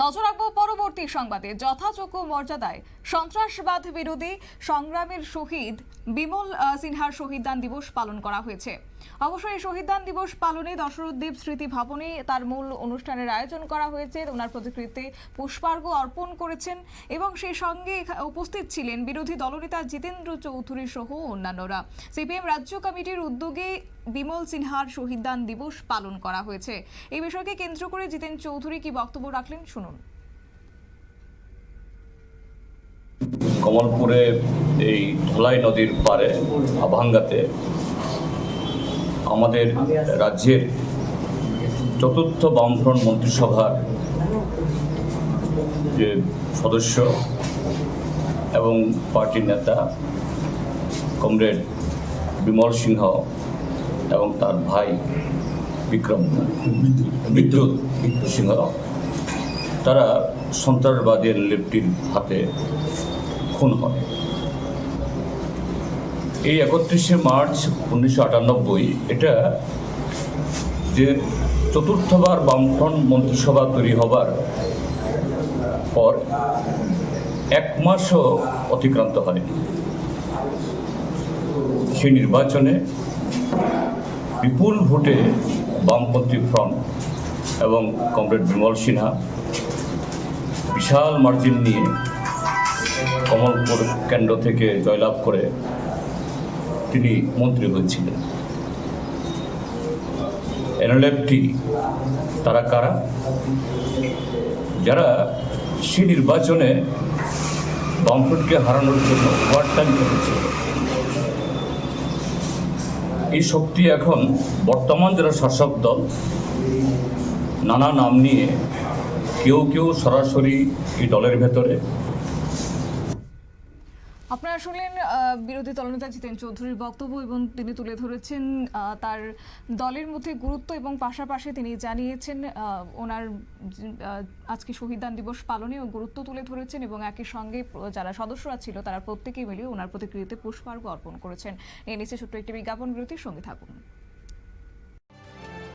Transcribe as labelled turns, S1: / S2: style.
S1: নজর রাখব পরবর্তী সংবাদে। যথাযোগ্য মর্যাদায় সন্ত্রাসবাদ বিরোধী সংগ্রামের শহীদ বিমল সিনহার শহীদদান দিবস পালন করা হয়েছে। অবশ্যই এই শহীদদান দিবস পালনে দশরথদেব স্মৃতি ভবনে তার মূল অনুষ্ঠানের আয়োজন করা হয়েছে। ওনার প্রতিকৃতিতে পুষ্পার্ঘ্য অর্পণ করেছেন এবং সেই সঙ্গে উপস্থিত ছিলেন বিরোধী দলনেতা জিতেন্দ্র চৌধুরী সহ অন্যান্যরা। সিপিএম রাজ্য কমিটির উদ্যোগে বিমল সিনহার শহীদদান দিবস পালন করা হয়েছে। এই বিষয়কে কেন্দ্র করে জিতেন চৌধুরী, কি বক্তব্য রাখলেন? শুনুন।
S2: কমলপুরে এই ধলাই নদীর পারে আভাঙ্গাতে আমাদের রাজ্যের চতুর্থ বামফ্রন্ট মন্ত্রিসভার যে সদস্য এবং পার্টির নেতা, কমরেড বিমল সিংহ এবং তার ভাই বিক্রম বিদ্যুৎ সিংহ। তারা সন্ত্রাসবাদের লেপটির হাতে খুন হয়। এই একত্রিশে মার্চ উনিশশো আটানব্বই এটা যে চতুর্থবার বামফ্রন্ট মন্ত্রিসভা তৈরি হবার পর এক মাসও অতিক্রান্ত হয়নি। সেই নির্বাচনে বিপুল ভোটে বামপন্থী ফ্রন্ট এবং কমরেড বিমল সিনহা বিশাল মার্জিন নিয়ে কমলপুর কেন্দ্র থেকে জয়লাভ করে তিনি মন্ত্রী হয়েছিলেন। এনএলএফটি তারা কারা? যারা সে নির্বাচনে বামফ্রন্টকে হারানোর জন্য ওয়ার্টান করেছিল এই শক্তি এখন বর্তমান যারা শাসক দল, নানা নাম নিয়ে কেউ কেউ সরাসরি এই দলের ভেতরে
S1: আপনারা শুনলেন বিরোধী দলনেতা জিতেন চৌধুরীর বক্তব্য এবং তিনি তুলে ধরেছেন তার দলের মধ্যে গুরুত্ব এবং পাশাপাশি তিনি জানিয়েছেন ওনার আজকে শহীদান দিবস পালনে গুরুত্ব তুলে ধরেছেন এবং একই সঙ্গে যারা সদস্যরা ছিল, তারা প্রত্যেকেই মিলিয়ে ওনার প্রতিক্রিয়াতে পুষ্পার্ঘ অর্পণ করেছেন। এ নিচে ছোট্ট একটি বিজ্ঞাপন বিরতির সঙ্গে থাকুন।